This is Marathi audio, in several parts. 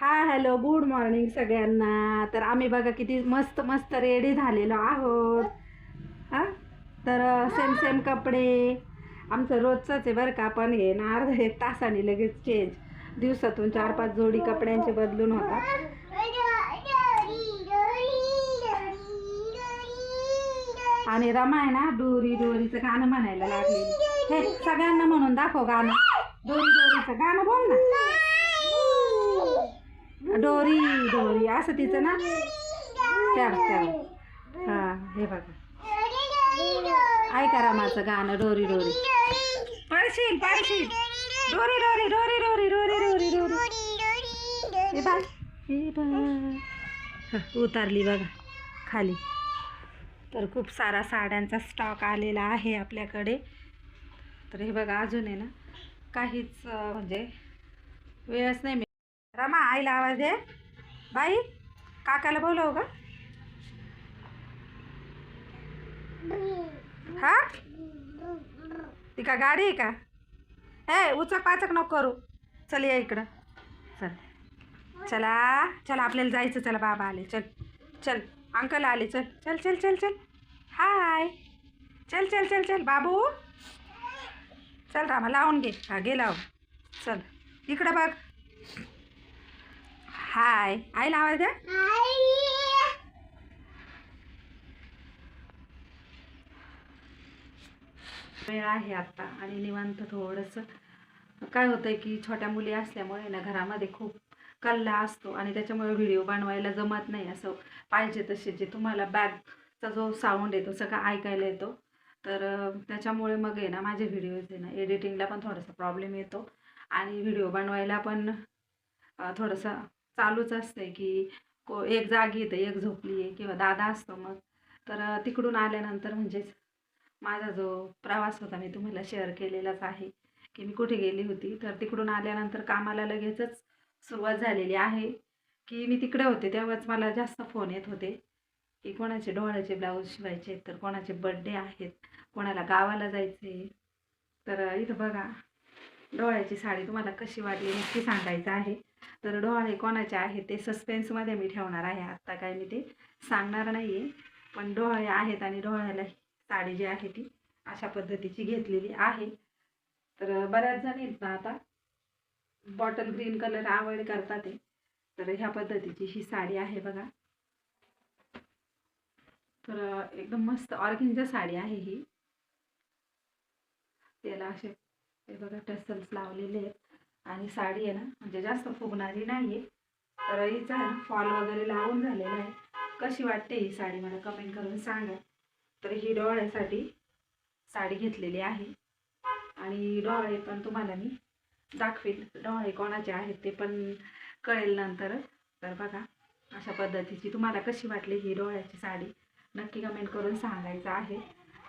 हा हॅलो गुड मॉर्निंग सगळ्यांना. तर आम्ही बघा किती मस्त मस्त रेडी झालेलो आहोत. हा? तर सेम सेम कपडे. आमचं रोजचंच आहे बरं का पण हे ना अर्धा एक तासाने लगेच चेंज दिवसातून चार पाच जोडी कपड्यांचे बदलून होतात आणि रमा आहे ना डोरी डोरीचं गाणं म्हणायला लागले. हे सगळ्यांना म्हणून दाखव गाणं. डोरी डोरीचं गाणं बोल ना. डोरी डोरी असं तिचं ना? त्या त्या हा हे बघा. ऐका रामाचं गाणं डोरी डोरी. पडशील पडशील. डोरी डोरी डोरी डोरी डोरी डोरी डोरी. हे बाय हे बघ. उतारली बघा खाली. तर खूप सारा साड्यांचा स्टॉक आलेला आहे आपल्याकडे. तर हे बघा अजून आहे ना काहीच म्हणजे वेळच नाही आईला आवाज दे. बाई काकाला बोलव का हा? ती का गाडी आहे का? ए उचक पाचक नको करू. चल या इकडं. चल. चला चला आपल्याला जायचं. चला बाबा आले. चल चल अंकल आले. चल चल चल चल चल. हाय. चल चल चल चल बाबू. चल रामा लावून घे. हा गे लाव चल. इकडं बघ. हाय आईला आवाज द्या वेळ आहे आत्ता आणि निवांत थोडंसं. काय होतं आहे की छोट्या मुली असल्यामुळे ना घरामध्ये खूप कल्ला असतो आणि त्याच्यामुळे व्हिडिओ बनवायला जमत नाही असं पाहिजे तसे जे तुम्हाला बॅगचा जो साऊंड येतो सगळं ऐकायला येतो. तर त्याच्यामुळे मग आहे ना माझे व्हिडिओज आहे ना एडिटिंगला पण थोडासा प्रॉब्लेम येतो. आणि व्हिडिओ बनवायला पण थोडंसं चालूच असतं की को एक जागी येतं एक झोपली आहे किंवा दादा असतो मग. तर तिकडून आल्यानंतर म्हणजेच माझा जो प्रवास होता मी तुम्हाला शेअर केलेलाच आहे की मी कुठे गेली होती. तर तिकडून आल्यानंतर कामाला लगेचच सुरुवात झालेली आहे की मी तिकडे होते तेव्हाच मला जास्त फोन येत होते की कोणाचे डोळ्याचे ब्लाऊज शिवायचे तर कोणाचे बड्डे आहेत कोणाला गावाला जायचे तर इथं बघा डोळ्याची साडी तुम्हाला कशी वाटली नक्की सांगायचं आहे. तर डोळे कोणाचे आहेत ते सस्पेन्समध्ये मी ठेवणार आहे. आत्ता काय मी ते सांगणार नाही आहे पण डोळे आहेत आणि डोळ्याला साडी जी आहे ती अशा पद्धतीची घेतलेली आहे. तर बऱ्याच जणींना आता. बॉटल ग्रीन कलर आवड करतात ते. तर ह्या पद्धतीची ही साडी आहे बघा. तर एकदम मस्त ऑर्गेंजा साडी आहे ही. त्याला असे हे बघा टसल्स लावलेले आहेत. आणि साडी आहे ना म्हणजे जास्त फुगणारी नाही आहे तर हिचा ना फॉल वगैरे लावून झालेला आहे. कशी वाटते ही साडी मला कमेंट करून सांगा. तर ही डोळ्यासाठी साडी घेतलेली आहे. आणि डोळे पण तुम्हाला मी दाखवेल डोळे कोणाचे आहेत ते पण कळेल नंतर. तर बघा अशा पद्धतीची तुम्हाला कशी वाटली ही डोळ्याची साडी? नक्की कमेंट करून सांगायचं आहे.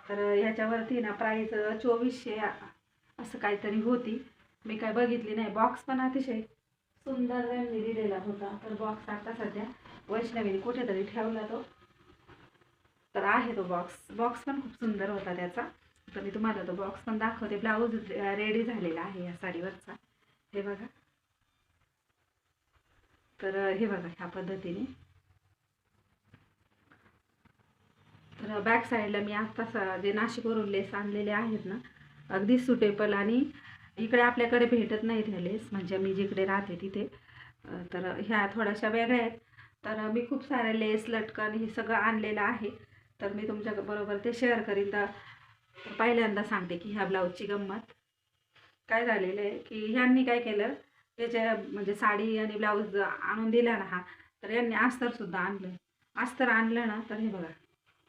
तर ह्याच्यावरती ना प्राईज चोवीसशे असं काहीतरी होती. मी काय बघितली नाही. बॉक्स पण अतिशय सुंदर त्यांनी दिलेला होता. तर बॉक्स आता सध्या वैष्णवीने कुठेतरी ठेवला तो. तर आहे तो बॉक्स बॉक्स पण खूप सुंदर होता त्याचा. तर मी तुम्हाला तो बॉक्स पण दाखवते. ब्लाऊज रेडी झालेला आहे या साडीवरचा. हे बघा. तर हे बघा ह्या पद्धतीने. तर बॅक साईडला मी आत्ता जे नाशिकवरून लेस आणलेले आहेत ना अगदी सुटेबल आणि इकडे आपल्याकडे भेटत नाहीत ह्या लेस म्हणजे मी जिकडे राहते तिथे. तर ह्या थोड्याशा वेगळ्या आहेत. तर मी खूप साऱ्या लेस लटकन हे सगळं आणलेलं आहे. तर मी तुमच्या बरोबर ते शेअर करीन. तर पहिल्यांदा सांगते की ह्या ब्लाऊजची गंमत. काय झालेलं आहे की ह्यांनी काय केलं त्याच्या म्हणजे साडी आणि ब्लाऊज आणून दिला ना हा तर यांनी अस्तरसुद्धा आणलं. अस्तर आणलं ना तर हे बघा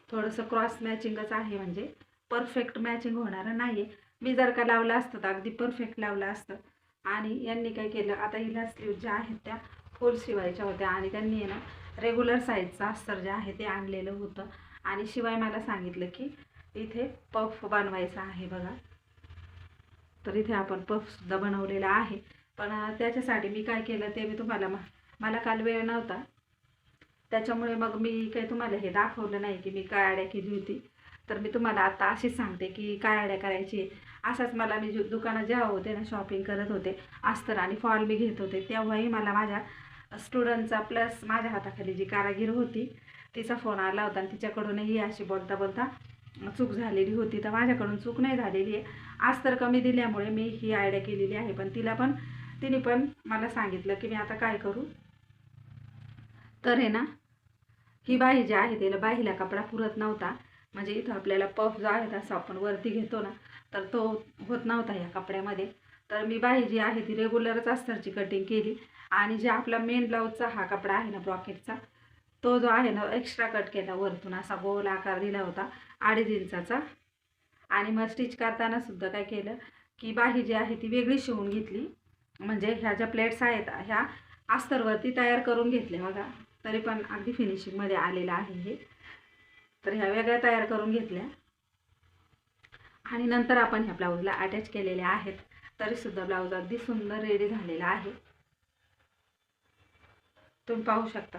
थोडंसं क्रॉस मॅचिंगच आहे म्हणजे. परफेक्ट मॅचिंग होणारं नाही आहे मी जर का लावलं असतं तर अगदी परफेक्ट लावलं असतं. आणि यांनी काय केलं आता हिला स्लीव ज्या आहेत त्या फुल शिवायच्या होत्या आणि त्यांनी आहे ना रेग्युलर साईजचं अस्तर जे आहे ते आणलेलं होतं. आणि शिवाय मला सांगितलं की इथे पफ बनवायचा आहे बघा. तर इथे आपण पफसुद्धा बनवलेला आहे. पण त्याच्यासाठी मी काय केलं ते मी तुम्हाला म- मला काल वेळ नव्हता. त्याच्यामुळे मग मी काही तुम्हाला हे दाखवलं नाही की मी काय आड्या केली होती. तर मी तुम्हाला आता अशीच सांगते की काय आड्या करायची असाच मला मी दुकानात जेव्हा होते ना शॉपिंग करत होते अस्तर आणि फॉल मी घेत होते तेव्हाही मला माझ्या स्टुडंटचा प्लस माझ्या हाताखाली जी कारागीर होती तिचा फोन आला होता आणि तिच्याकडूनही अशी बोलता बोलता चूक झालेली होती. तर माझ्याकडून चूक नाही झालेली आहे. आज तर कमी दिल्यामुळे मी ही आयडिया केलेली आहे. पण तिला पण तिने पण मला सांगितलं की मी आता काय करू? तर आहे ना ही बाही जी आहे तिला बाहीला कपडा पुरत नव्हता. म्हणजे इथं आपल्याला पफ जो आहे तसा आपण वरती घेतो ना तर तो होत नव्हता या कपड्यामध्ये. तर मी बाही जी आहे ती रेग्युलरच अस्तरची कटिंग केली. आणि जे आपला मेन ब्लाऊजचा हा कपडा आहे ना ब्रॉकेटचा तो जो आहे ना एक्स्ट्रा कट केला वरतून. असा गोल आकार दिला होता अडीच इंचाचा. आणि मग स्टिच करताना सुद्धा काय केलं की बाही जी आहे ती वेगळी शिवून घेतली. म्हणजे ह्या ज्या प्लेट्स आहेत ह्या अस्तरवरती तयार करून घेतल्या बघा. तरी पण अगदी फिनिशिंगमध्ये आलेलं आहे हे. तर ह्या वेगळ्या तयार करून घेतल्या. आणि नंतर आपण ह्या ब्लाऊजला अटॅच केलेल्या आहेत. तरीसुद्धा ब्लाऊज अगदी सुंदर रेडी झालेला आहे. तुम्ही पाहू शकता.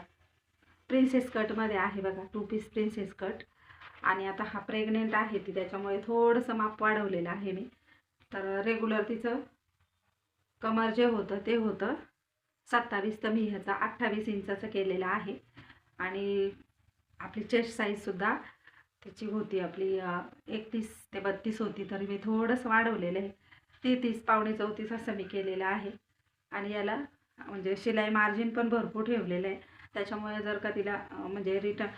प्रिन्सेस कटमध्ये आहे बघा टू पीस प्रिन्सेस कट आणि आता हा प्रेग्नेंट आहे ती त्याच्यामुळे थोडंसं माप वाढवलेलं आहे मी. तर रेग्युलर तिचं कमर जे होतं ते होतं सत्तावीस तर मी ह्याचा अठ्ठावीस इंचाचं केलेलं आहे. आणि आपली चेस्ट साईजसुद्धा त्याची होती आपली एकतीस ते बत्तीस होती तर मी थोडंसं वाढवलेलं आहे. तेहतीस पावणे चौतीस असं मी केलेलं आहे. आणि याला म्हणजे शिलाई मार्जिन पण भरपूर ठेवलेलं आहे. त्याच्यामुळे जर का तिला म्हणजे रिटर्न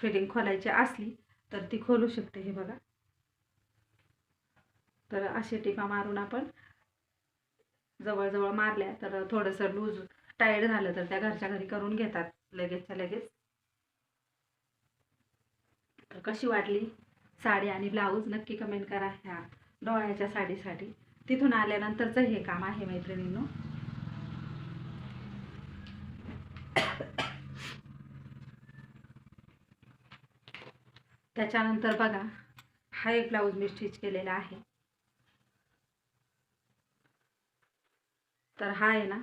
फिटिंग खोलायची असली तर ती खोलू शकते हे बघा. तर असे टिपा मारून आपण जवळजवळ मारल्या तर थोडंसं लूज टाईट झालं तर त्या घरच्या घरी करून घेतात लगेचच्या लगेच. तर कशी वाटली? साडी आणि ब्लाऊज नक्की कमेंट करा ह्या डोळ्याच्या साडीसाठी. तिथून आल्यानंतरचं हे काम आहे मैत्रिणींनो. त्याच्यानंतर बघा हा एक ब्लाऊज मी स्टिच केलेला आहे. तर हा आहे ना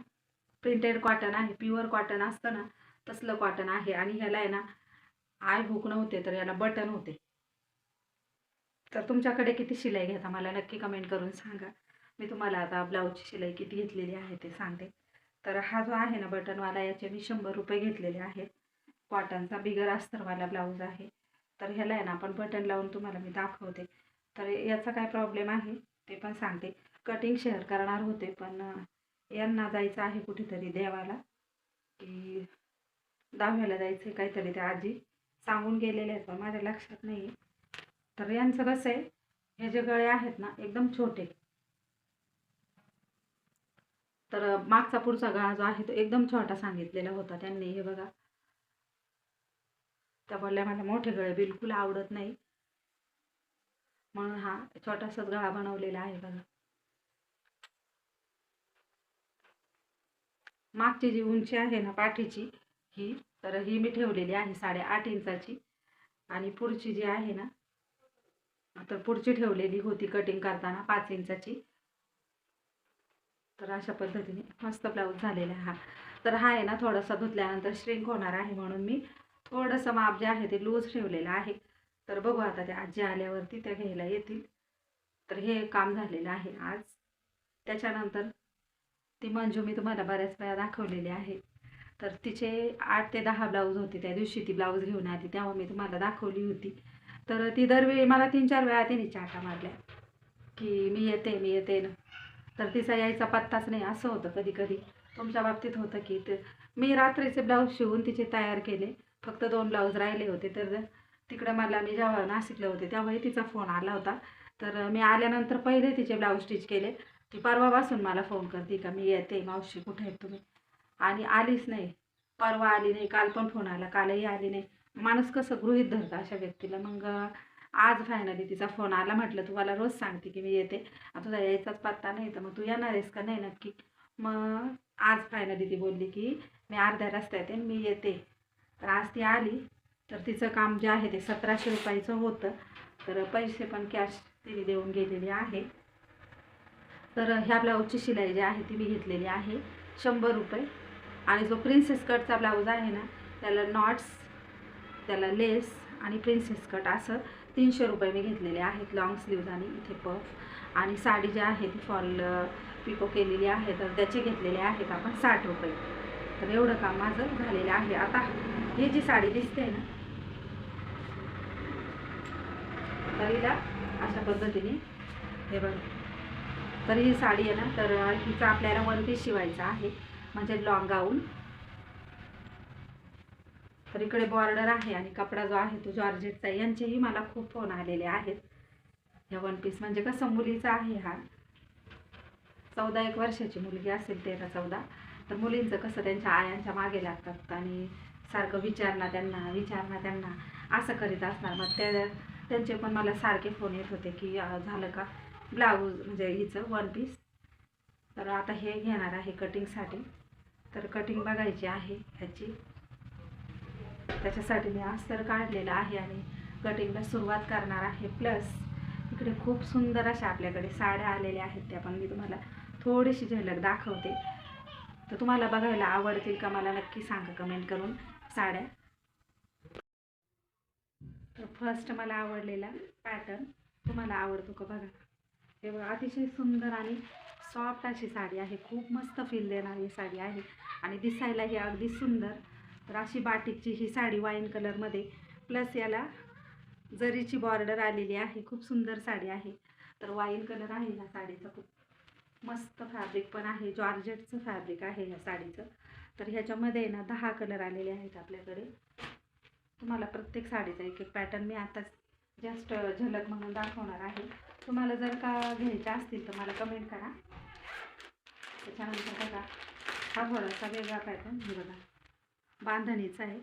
प्रिंटेड कॉटन आहे प्युअर कॉटन असतं ना तसलं कॉटन आहे. आणि ह्याला आहे ना आय हुक नव्हते तर याला बटन होते. तर तुमच्याकडे किती शिलाई घेता मला नक्की कमेंट करून सांगा. मी तुम्हाला आता ब्लाऊजची शिलाई किती घेतलेली आहे ते सांगते. तर हा जो आहे ना बटनवाला याचे मी शंभर रुपये घेतलेले आहेत. कॉटनचा बिगर अस्तरवाला ब्लाऊज आहे. तर ह्याला आहे ना आपण बटन लावून तुम्हाला मी दाखवते. तर याचा काय प्रॉब्लेम आहे ते पण सांगते. कटिंग शेअर करणार होते पण यांना जायचं आहे कुठेतरी देवाला. की दहाव्याला जायचं काहीतरी त्या आजी. सांगून गेलेले आहेत पण माझ्या लक्षात नाही तर यांचं कसं आहे हे जे गळे आहेत ना एकदम छोटे. तर मागचा पुढचा गळा जो आहे तो एकदम छोटा सांगितलेला होता त्यांनी हे बघा. त्या बोलल्या मला मोठे गळे बिलकुल आवडत नाही. म्हणून हा छोटासाच गळा बनवलेला आहे बघा. मागची जी उंची आहे ना पाठीची ही. तर ही मी ठेवलेली आहे साडेआठ इंचाची. आणि पुढची जी आहे ना तर पुढची ठेवलेली होती कटिंग करताना पाच इंचाची. तर अशा पद्धतीने मस्त ब्लाऊज झालेला आहे हा. तर हा आहे ना थोडासा धुतल्यानंतर श्रिंक होणार आहे म्हणून मी थोडंसं माप जे आहे ते लूज ठेवलेलं आहे. तर बघू आता त्या आजी आल्यावरती त्या घ्यायला येतील. तर हे काम झालेलं आहे आज. त्याच्यानंतर ती मंजू मी तुम्हाला बऱ्याच वेळा दाखवलेली आहे. तर तिचे आठ ते दहा ब्लाऊज होते. त्या दिवशी ती ब्लाऊज घेऊन आली. तेव्हा मी तुम्हाला दाखवली होती. तर ती दरवेळी मला तीन चार वेळा तिने चाटा मारल्या. की मी येते मी येते ना. तर तिचा यायचा पत्ताच नाही. असं होतं कधी कधी तुमच्या बाबतीत होतं की ते मी रात्रीचे ब्लाऊज शिवून तिचे तयार केले. फक्त दोन ब्लाऊज राहिले होते. तर तिकडे मला मी जेव्हा नाशिकले होते त्यावेळी तिचा फोन आला होता. तर मी आल्यानंतर पहिले तिचे ब्लाऊज स्टिच केले. ती परवापासून मला फोन करते का मी येते. मावशी कुठे आहेत तुम्ही? आणि आलीच नाही. परवा आली नाही काल पण फोन आला कालही आली नाही. माणूस कसं गृहित धरतं अशा व्यक्तीला. मग आज फायनली तिचा फोन आला म्हटलं तू मला रोज सांगते की मी येते. तुझा यायचाच पत्ता नाही तर मग तू येणार आहेस का? नाही नक्की. मग आज फायनली ती बोलली की मी अर्ध्या रस्त्यात आहे मी येते. तर आज ती आली. तर तिचं काम जे आहे ते सतराशे रुपयाचं होतं. तर पैसे पण कॅश तिने देऊन गेलेली आहे. तर ह्या ब्लाऊजची शिलाई जी आहे ती मी घेतलेली आहे. शंभर रुपये. आणि जो प्रिन्सेस कटचा ब्लाऊज आहे ना त्याला नॉट्स त्याला लेस आणि प्रिन्सेस कट असं तीनशे रुपये मी घेतलेले आहेत लॉंग स्लीव्ज आणि इथे पफ आणि साडी जी आहे ती फॉल पिको केलेली आहे तर त्याचे घेतलेले आहेत आपण साठ रुपये. तर एवढं काम माझं झालेलं आहे. आता ही जी साडी दिसते ना तर हिला अशा पद्धतीने हे बघ. तर ही साडी आहे ना तर हिचा आपल्याला वन पीस शिवायचा आहे. म्हणजे लॉंग गाऊन तर इकडे बॉर्डर आहे आणि कपडा जो आहे तो जॉर्जेटचा आहे. यांचेही मला खूप फोन आलेले आहेत. ह्या वन पीस म्हणजे कसं मुलीचा आहे हा. चौदा एक वर्षाची मुलगी असेल तेरा चौदा. तर मुलींचं कसं त्यांच्या आयांच्या मागे लागतात आणि सारखं विचारणा त्यांना विचारणा त्यांना असं करीत असणार. मग त्या त्यांचे पण मला सारखे फोन येत होते की झालं का? ब्लाऊज म्हणजे हिचं वन पीस तर आता हे घेणार आहे कटिंगसाठी तर कटिंग बघायची आहे ह्याची. त्याच्यासाठी मी अस्तर काढलेलं आहे आणि कटिंगला सुरुवात करणार आहे. प्लस इकडे खूप सुंदर अशा आपल्याकडे साड्या आलेल्या आहेत त्या पण मी तुम्हाला थोडीशी झलक दाखवते. तर तुम्हाला बघायला आवडतील का मला नक्की सांगा कमेंट करून साड्या. तर फर्स्ट मला आवडलेला पॅटर्न तुम्हाला आवडतो का बघा. हे बघा अतिशय सुंदर आणि सॉफ्ट अशी साडी आहे. खूप मस्त फील देणारी साडी आहे. आणि दिसायलाही अगदी सुंदर. तर अशी बाटिकची ही साडी वाईन कलरमध्ये प्लस याला जरीची बॉर्डर आलेली आहे. खूप सुंदर साडी आहे. तर वाईन कलर आहे ह्या साडीचा खूप. मस्त फॅब्रिक पण आहे. जॉर्जेटचं फॅब्रिक आहे ह्या साडीचं. तर ह्याच्यामध्ये ना दहा कलर आलेले आहेत आपल्याकडे. तुम्हाला प्रत्येक साडीचा एक एक पॅटर्न मी आताच जस्ट झलक म्हणून दाखवणार आहे. तुम्हाला जर का घ्यायच्या असतील तर मला कमेंट करा. त्याच्यानंतर बघा हा थोडासा वेगळा पॅटर्न हे बघा. बांधणीचा आहे.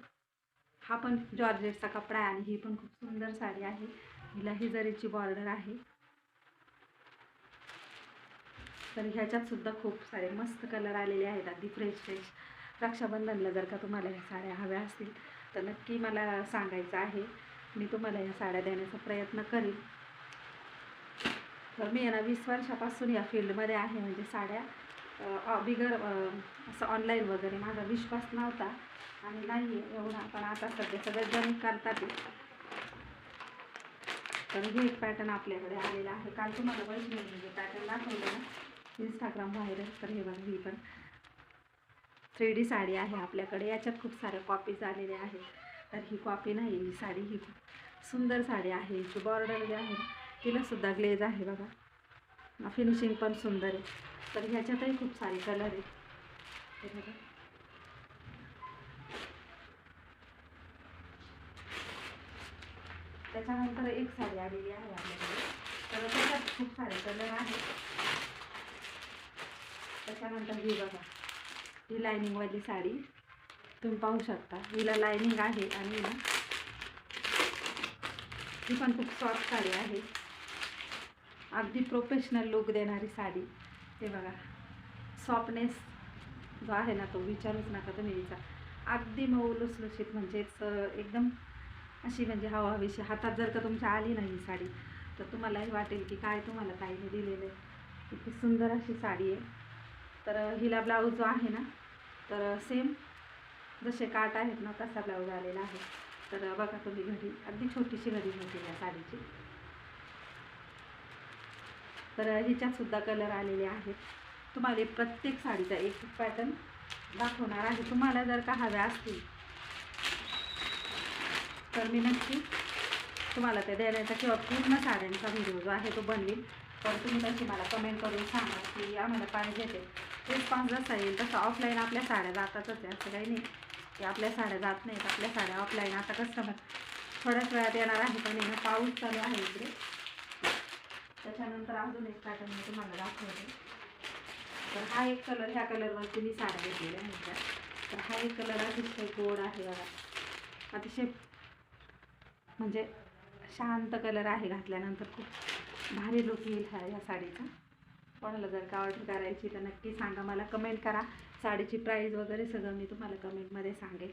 हा पण जॉर्जेटचा कपडा आहे आणि ही पण खूप सुंदर साडी आहे. हिला ही जरीची बॉर्डर आहे. तर ह्याच्यात सुद्धा खूप सारे मस्त कलर आलेले आहेत. अगदी फ्रेश फ्रेश रक्षाबंधनला जर का तुम्हाला ह्या साड्या हव्या असतील तर नक्की मला सांगायचं आहे. मी तुम्हाला ह्या साड्या देण्याचा प्रयत्न करीन. तर मी यांना ना वीस वर्षापासून या फील्डमध्ये आहे म्हणजे साड्या बिगर असं ऑनलाईन वगैरे माझा विश्वास नव्हता आणि नाही आहे एवढा. पण आता सध्या सगळं जण करतात. तर हे एक पॅटर्न आपल्याकडे आलेला आहे. काल तुम्हाला वैष्णवी पॅटर्न दाखवलं ना इंस्टाग्राम व्हायरल तर हे बघा ही पण थ्री डी साडी आहे आपल्याकडे. याच्यात खूप साऱ्या कॉपीज आलेल्या आहेत. तर ही कॉपी नाही ही साडी ही खूप सुंदर साडी आहे. हिची बॉर्डर जी आहे तिलासुद्धा तिला सुद्धा ग्लेज आहे बघा. फिनिशिंग पण सुंदर आहे. तर ह्याच्यातही खूप सारे कलर आहेत. बघा. त्याच्यानंतर एक साडी आलेली आहे आपल्याकडे. तर त्याच्यात खूप सारे कलर आहेत. त्याच्यानंतर ही बघा. ही लायनिंगवाली साडी. तुम्ही पाहू शकता. हिला लायनिंग आहे आणि ही पण खूप सॉफ्ट साडी आहे. अगदी प्रोफेशनल लुक देणारी साडी. ते बघा. सॉफ्टनेस जो आहे ना तो विचारूच नका तुम्ही विचार अगदी मऊ लुसलुशीत म्हणजेच एकदम अशी म्हणजे हवाविषयी हातात जर का तुमच्या आली नाही ही साडी तर तुम्हालाही वाटेल की काय तुम्हाला ताईने दिलेलं आहे. इतकी सुंदर अशी साडी आहे. तर हिला ब्लाऊज जो आहे ना तर सेम जसे काट आहेत ना तसा ब्लाऊज आलेला आहे. तर बघा तुम्ही घडी. अगदी छोटीशी घडी होती या साडीची. तर ह्याच्यातसुद्धा कलर आलेले आहेत. तुम्हाला प्रत्येक साडीचा एक पॅटर्न दाखवणार आहे. तुम्हाला जर का हव्या असतील तर मी नक्की तुम्हाला ते देण्याचा किंवा पूर्ण साड्यांचा व्हिडिओ जो आहे तो बनवेल तर तुम्ही नक्की मला कमेंट करून सांगा की आम्हाला पाहिजे ते. रिस्पॉन्स जसा येईल तसं ऑफलाईन आपल्या साड्या जातातच आहे. असं काही नाही की आपल्या साड्या जात नाहीत. आपल्या साड्या ऑफलाईन आता कस्टमर थोड्याच वेळात येणार आहे पण येणं पाऊस चालू आहे इकडे. त्याच्यानंतर अजून एक पॅटर्न मी तुम्हाला दाखवते. तर हा एक कलर ह्या कलरवरती मी साड्या घेतलेल्या ह्याच्या तर हा एक कलर अतिशय गोड आहे बघा. अतिशय म्हणजे शांत कलर आहे घातल्यानंतर खूप भारी लुक येईल ह्या ह्या साडीचा. कोणाला जर का ऑर्डर करायची तर नक्की सांगा. मला कमेंट करा. साडीची प्राईस वगैरे सगळं मी तुम्हाला कमेंटमध्ये सांगेल.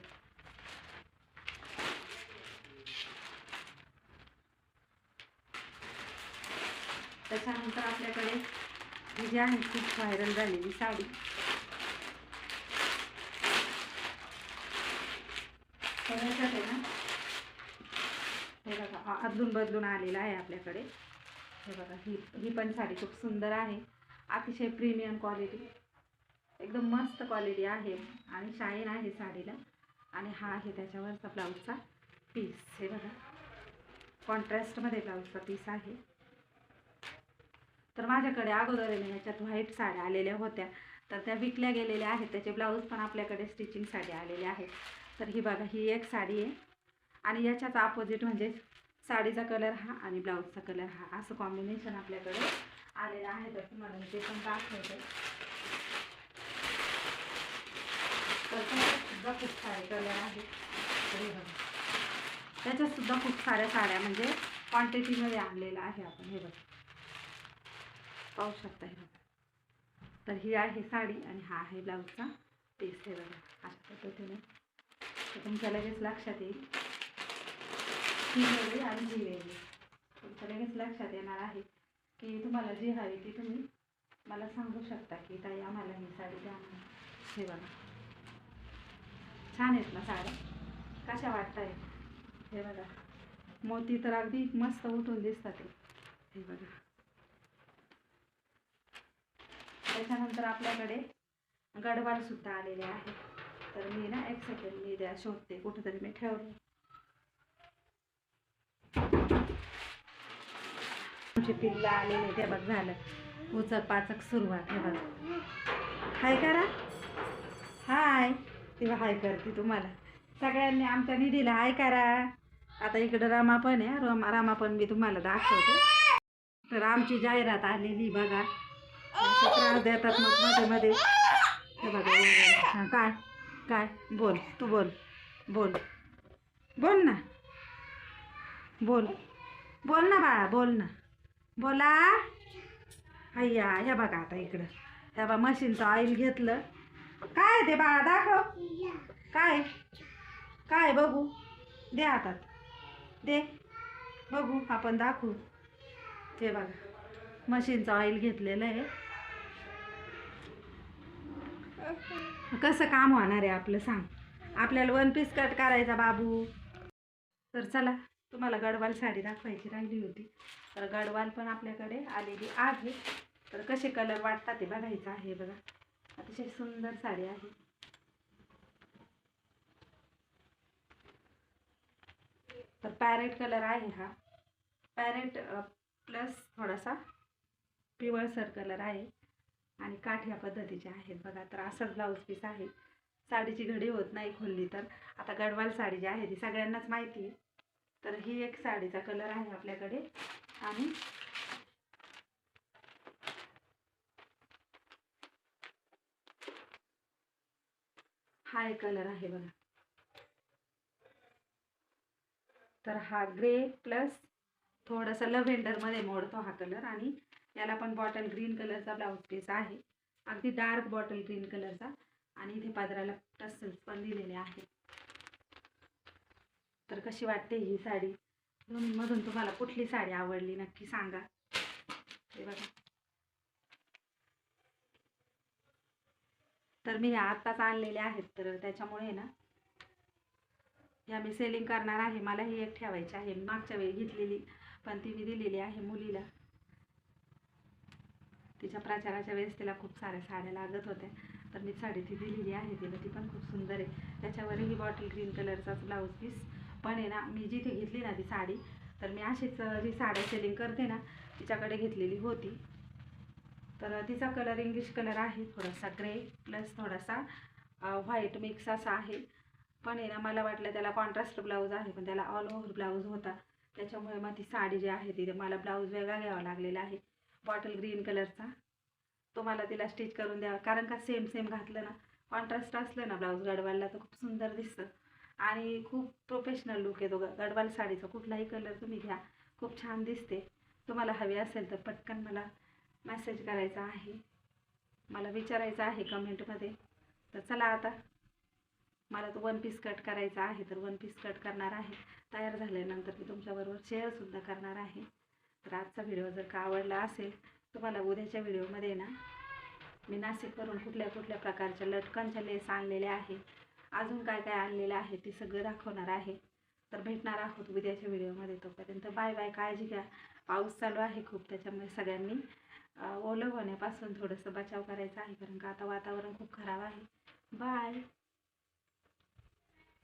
त्याच्यानंतर आपल्याकडे ही जी आहे खूप व्हायरल झालेली साडी. आहे ना हे बघा अदलून बदलून आलेला आहे आपल्याकडे. हे बघा ही ही पण साडी खूप सुंदर आहे. अतिशय प्रीमियम क्वालिटी एकदम मस्त क्वालिटी आहे आणि शाईन आहे साडीला. आणि हा आहे त्याच्यावरचा ब्लाऊजचा पीस हे बघा कॉन्ट्रास्टमध्ये ब्लाऊजचा पीस आहे. तर माझ्याकडे अगोदर ह्याच्यात याच्यात व्हाईट साड्या आलेल्या होत्या. तर त्या विकल्या गेलेल्या आहेत. त्याचे ब्लाऊज पण आपल्याकडे स्टिचिंग साडी आलेल्या आहेत. तर ही बघा ही एक साडी आहे. आणि याच्याच अपोजिट म्हणजे साडीचा कलर हा आणि ब्लाऊजचा कलर हा. असं कॉम्बिनेशन आपल्याकडे आलेलं आहे. तर तुम्हाला ते पण दाखवते. तर सुद्धा खूप सारे कलर आहेत. तर बघा. त्याच्यात सुद्धा खूप साऱ्या साड्या म्हणजे क्वांटिटीमध्ये आणलेलं आहे आपण. हे बघा. पाहू शकता हे बघा. तर ही आहे साडी आणि हा आहे ब्लाऊजचा पीस हे बघा. अशा पद्धतीने. तुमच्या लगेच लक्षात येईल. ही वेगळी आणि ही वेगळी तुमच्या लगेच लक्षात येणार आहे की तुम्हाला जी हवी ती तुम्ही मला सांगू शकता की ताई आम्हाला ही साडी द्या हे बघा. छान आहेत ना साड्या. कशा वाटत आहेत हे बघा. मोती तर अगदी मस्त उठून दिसतात ते हे बघा. त्याच्यानंतर आपल्याकडे गडवाल सुद्धा आलेले आहेत. तर मी ना एक सेकंड मी द्या शोधते कुठेतरी मी ठेवले आमचे पिल्ला आलेले ते बघ झालं. उचक पाचक सुरुवात हे बघ. हाय करा. हाय. तेव्हा हाय करते तुम्हाला. सगळ्यांनी आमच्या निधीला हाय करा. आता इकडं रामा पण आहे रामा रामा पण मी तुम्हाला दाखवते. तर आमची जाहिरात आलेली बघा. असे त्रास देतात मग मध्ये मध्ये. हे बघा हां काय? काय? बोल तू बोल. बोल. बोल ना. बोल. बोल ना बाळा बोल ना. बोला. अय्या हे बघा आता इकडं. ह्या बा मशीनचं ऑइल घेतलं. काय ते बाळा दाखव. काय? काय बघू? दे हातात. दे. बघू आपण दाखवू. ते बघा. मशीनचं ऑइल घेतलेलं आहे. कसं काम होणार आहे आपलं सांग. आपल्याला वन पीस कट करायचा बाबू. तर चला तुम्हाला गडवाल साडी दाखवायची राहिली होती. तर गडवाल पण आपल्याकडे आलेली आहे. तर कसे कलर वाटतात ते बघायचं आहे बघा. अतिशय सुंदर साडी आहे. तर पॅरेट कलर आहे हा. पॅरेट प्लस थोडासा पिवळसर कलर आहे. आणि काठ या पद्धतीचे आहेत. बघा तर असंच ब्लाऊज पीस आहे. साडीची घडी होत नाही खोलली तर. आता गडवाल साडी जी आहे ती सगळ्यांनाच माहिती आहे. तर ही एक साडीचा कलर आहे आपल्याकडे. आणि हा एक कलर आहे बघा. तर हा ग्रे प्लस थोडासा लव्हेंडरमध्ये मोडतो हा कलर आणि याला पण बॉटल ग्रीन कलरचा ब्लाऊज पीस आहे. अगदी डार्क बॉटल ग्रीन कलरचा आणि इथे पादराला टसल्स पण दिलेले आहेत. तर कशी वाटते ही साडी? मधून तुम्हाला कुठली साडी आवडली नक्की सांगा. हे बघा. तर मी ह्या आत्ताच आणलेल्या आहेत तर त्याच्यामुळे ना ह्या मी सेलिंग करणार आहे. मला ही एक ठेवायची आहे. मागच्या वेळी घेतलेली पण ती मी दिलेली आहे मुलीला. तिच्या प्रचाराच्या वेळेस तिला खूप साऱ्या साड्या लागत होत्या. तर मी साडी ती दिलेली आहे तिला ती पण खूप सुंदर आहे. त्याच्यावरही बॉटल ग्रीन कलरचाच ब्लाऊज पीस पण आहे ना मी जिथे घेतली ना ती साडी तर मी अशीच जी साड्या सेलिंग करते ना तिच्याकडे घेतलेली होती. तर तिचा कलर इंग्लिश कलर आहे थोडासा ग्रे प्लस थोडासा व्हाईट मिक्स असा आहे. पण आहे ना मला वाटलं त्याला कॉन्ट्रास्ट ब्लाऊज आहे पण त्याला ऑल ओव्हर ब्लाऊज होता. त्याच्यामुळे मग ती साडी जी आहे ती मला ब्लाऊज वेगळा घ्यावा लागलेला आहे. बॉटल ग्रीन कलरचा. तो मला तिला स्टिच करून द्यावा. कारण का सेम सेम घातलं ना. कॉन्ट्रास्ट असलं ना ब्लाऊज गडवालला तर खूप सुंदर दिसतं. आणि खूप प्रोफेशनल लुक येतो ग गडवाल साडीचा. कुठलाही कलर तुम्ही घ्या. खूप छान दिसते. तुम्हाला हवी असेल तर पटकन मला मेसेज करायचा आहे. मला विचारायचं आहे कमेंटमध्ये तर चला आता. मला तो वन पीस कट करायचा आहे. तर वन पीस कट करणार आहे. तयार झाल्यानंतर मी तुमच्याबरोबर शेअरसुद्धा करणार आहे. तर आजचा व्हिडिओ जर का आवडला असेल तुम्हाला उद्याच्या व्हिडिओमध्ये ना मी नाशिकवरून कुठल्या कुठल्या प्रकारच्या लटकनच्या लेस आणलेल्या आहे अजून काय काय आणलेलं आहे ते सगळं दाखवणार आहे. तर भेटणार आहोत उद्याच्या व्हिडिओमध्ये तोपर्यंत बाय बाय काळजी घ्या. पाऊस चालू आहे खूप त्याच्यामुळे सगळ्यांनी ओलं होण्यापासून थोडंसं बचाव करायचा आहे कारण का आता वातावरण खूप खराब आहे. बाय.